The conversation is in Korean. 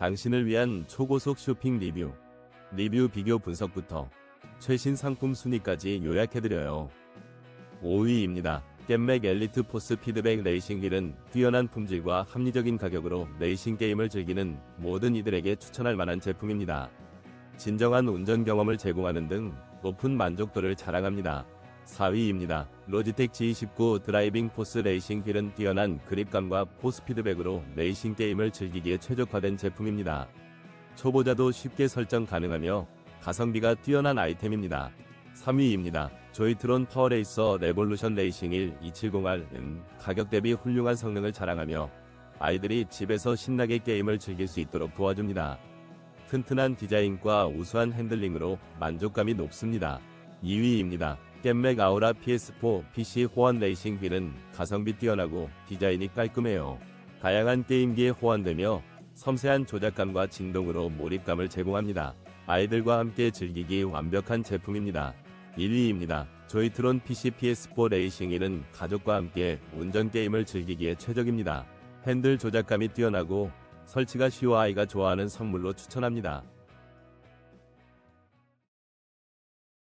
당신을 위한 초고속 쇼핑 리뷰, 리뷰 비교 분석부터 최신 상품 순위까지 요약해드려요. 5위입니다. 겜맥 엘리트 포스 피드백 레이싱 휠은 뛰어난 품질과 합리적인 가격으로 레이싱 게임을 즐기는 모든 이들에게 추천할 만한 제품입니다. 진정한 운전 경험을 제공하는 등 높은 만족도를 자랑합니다. 4위입니다. 로지텍 G29 드라이빙 포스 레이싱 휠은 뛰어난 그립감과 포스 피드백으로 레이싱 게임을 즐기기에 최적화된 제품입니다. 초보자도 쉽게 설정 가능하며 가성비가 뛰어난 아이템입니다. 3위입니다. 조이트론 파워레이서 레볼루션 레이싱 1 270R은 가격 대비 훌륭한 성능을 자랑하며 아이들이 집에서 신나게 게임을 즐길 수 있도록 도와줍니다. 튼튼한 디자인과 우수한 핸들링으로 만족감이 높습니다. 2위입니다. 겜맥 아우라 PS4 PC 호환 레이싱 휠은 가성비 뛰어나고 디자인이 깔끔해요. 다양한 게임기에 호환되며 섬세한 조작감과 진동으로 몰입감을 제공합니다. 아이들과 함께 즐기기 완벽한 제품입니다. 1위입니다. 조이트론 PC PS4 레이싱 1은 가족과 함께 운전 게임을 즐기기에 최적입니다. 핸들 조작감이 뛰어나고 설치가 쉬워 아이가 좋아하는 선물로 추천합니다.